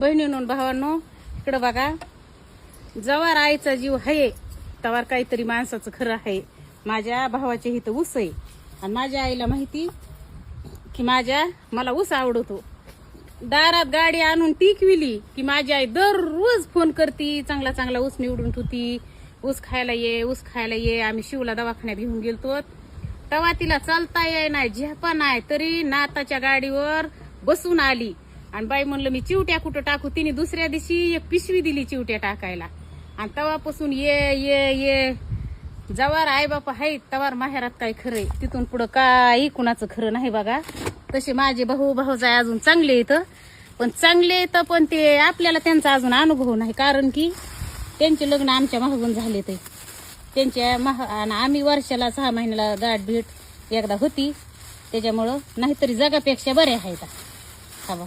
बहिणीनं भावांनो. इकडं बघा. जवार आईचा जीव आहे. तवार काहीतरी माणसाचं खरं आहे. माझ्या भावाचे इथं ऊस आहे. आणि माझ्या आईला माहिती की माझ्या मला ऊस आवडतो. दारात गाडी आणून टिकविली की माझी आई दररोज फोन करती चांगला चांगला ऊस निवडून ठेवती. ऊस खायला ये ऊस खायला ये. आम्ही शिवला दवाखान्यात घेऊन गेलतो तवा तिला चालता ये नाही झेपा नाही. तरी नाताच्या गाडीवर बसून आली. आणि बाई म्हणलं मी चिवट्या कुठं टाकू? तिने दुसऱ्या दिवशी एक पिशवी दिली चिवट्या टाकायला. आणि तवापासून ये ये ये. जवार आई बापा आहेत तवार माहेरात काय खरंय तिथून पुढं काही कुणाचं खरं नाही बघा. तसे माझे भाऊ भाऊजाय अजून चांगले येतं पण चांगले येतं पण ते आपल्याला त्यांचा अजून अनुभव नाही. कारण की त्यांचे लग्न आमच्या मागून झाले ते त्यांच्या महा आणि आम्ही वर्षाला सहा महिन्याला गाठ भेट एकदा होती. त्याच्यामुळं नाहीतरी जगापेक्षा बऱ्या आहेत. बा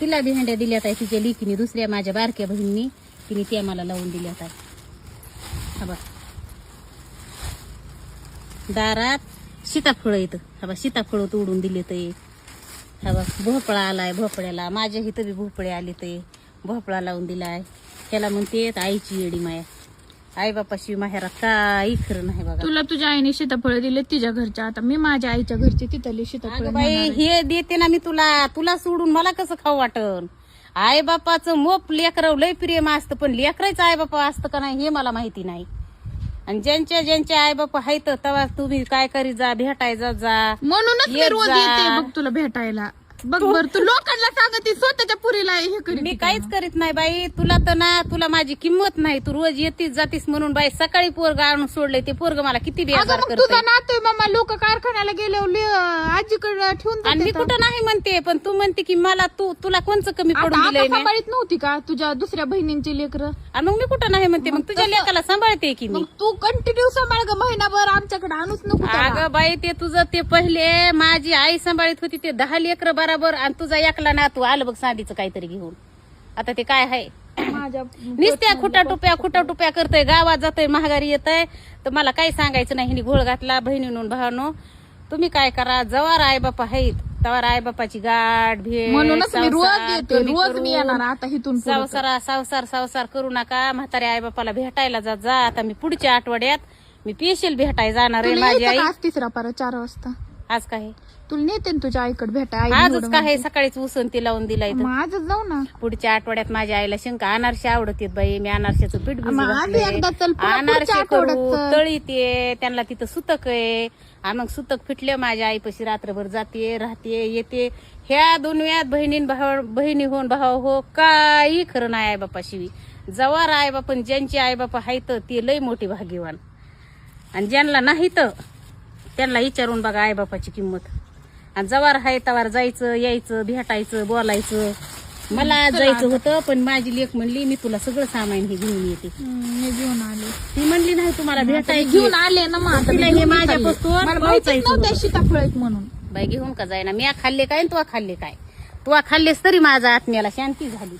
तिला बी हंड्या दिल्यात आहे तिच्या लिकीने दुसऱ्या माझ्या बारक्या बहिणीने तिने त्या मला लावून दिल्यात आहे हवा दारात सीताफळ येतं बा सीताफळ तोडून दिले ते. हवा भोपळा आलाय भोपळ्याला. माझ्या इथं बी भोपळे आले ते. भोपळा लावून दिलाय. त्याला म्हणते आईची येडी माया. आई बापाशी माहेरात काही खरं नाही बघा. तुला तुझ्या आईने सीताफळ दिले तिच्या घरच्या आता मी माझ्या आईच्या घरची तिथली सीताफळ अगं बाई हे देते ना मी तुला. तुला सोडून मला कसं खाऊ वाटन? आई बापाचं मोप लेकर लय प्रेम असतं पण लेकराचं आई बापा असतं का नाही हे मला माहिती नाही. आणि ज्यांच्या ज्यांच्या आई बापा आहेत तेव्हा तुम्ही काय करी जा भेटाय जा जा. म्हणूनच मी येत रोज जा. येते बघ तुला भेटायला. बघ बर तू लोकांना सांगते स्वतःच्या पुरीला हे करीत मी काहीच करीत नाही बाई तुला तर ना तुला माझी किंमत नाही. तू रोज येतीस जातीस म्हणून बाई सकाळी पोरग आणून सोडले ते पोरग मला किती बेजार मग तुझा नातोय मामा लोक कारखान्याला गेले आजीकडे ठेवून आणि मी. कुठं नाही म्हणते पण तू म्हणते की मला तू तुला कोणचं कमी पडून आता दिलंय मी? सांभाळीत नव्हती का तुझ्या दुसऱ्या बहिणींची लेकर? आणि मग मी कुठं नाही म्हणते मग तुझ्या लेकाला सांभाळते की मी? मग तू कंटिन्यू सांभाळ ग महिनाभर आमच्याकडे आणूच नको त्याला. अगं बाई ते तुझं ते पहिले माझी आई सांभाळत होती ते दहा लेकर बराबर आणि तुझा एकला ना तू आलं बघ साधीचं काहीतरी घेऊन. आता ते काय आहे? माझ्या नुसत्या खुटा टुप्या खुटा टुप्या करतोय गावात जातोय महागारी येतय. तर मला काही सांगायचं नाही हिने घोळ घातला बहिणीनं भावानो. तुम्ही काय करा जवार आई बापा आहेत. तवार आई बापाची गाठ भेट म्हणूनच मी रोज संसार, येते कमी रोज करून, मी येणार आता इथून पुढं. संसारा संसार संसार करू नका. म्हाताऱ्या आई बापाला भेटायला जा जा. आता मी पुढच्या आठवड्यात मी पेशल भेटाय जाणार आहे तुला माझी आई का आज तिसरा पारा चार वाजता? आज काय? तुला नेते ना तुझ्या आईकडे भेटा आई आजच काय सकाळीच उसन ती लावून दिलाय आणते. मग आजच जाऊ ना. पुढच्या आठवड्यात माझ्या आईला शंका अनारसे आवडतात बाई मी अनारशाचं पीठ भिजू मग एकदा चल, पुन्हा पुढच्या अनारसे आठवड्यात करू चल. तळीत ये त्यांना तिथं सुतक आहे. आणि मग सुतक फिटले माझ्या आईपाशी रात्रभर जाते राहते येते. ह्या दुनियात बहिणीन भाव बहिणी होऊन भाव हो काही खरं नाही आई बापा शिवी जवार आई बापन ज्यांची आई बापा आहेत ते लय मोठी भाग्यवान. आणि ज्यांना नाही तर त्यांना विचारून बघा आई बापाची किंमत. आणि जवार आहे तवार जायचं यायचं भेटायचं बोलायचं. मला जायचं होतं पण माझी लेख म्हणली मी तुला सगळं सामान हे घेऊन येते. मी घेऊन आले. ती म्हणली नाही तुम्हाला भेटायची. घेऊन आले ना मग तिला हे माझ्यापासून पोहोचायचं. सीताफळ म्हणून. बाई घेऊन का जाईना? मी खाल्ले काय आणि तुला खाल्ले काय? तुला खाल्लेस तरी माझा आत्म्याला शांती झाली.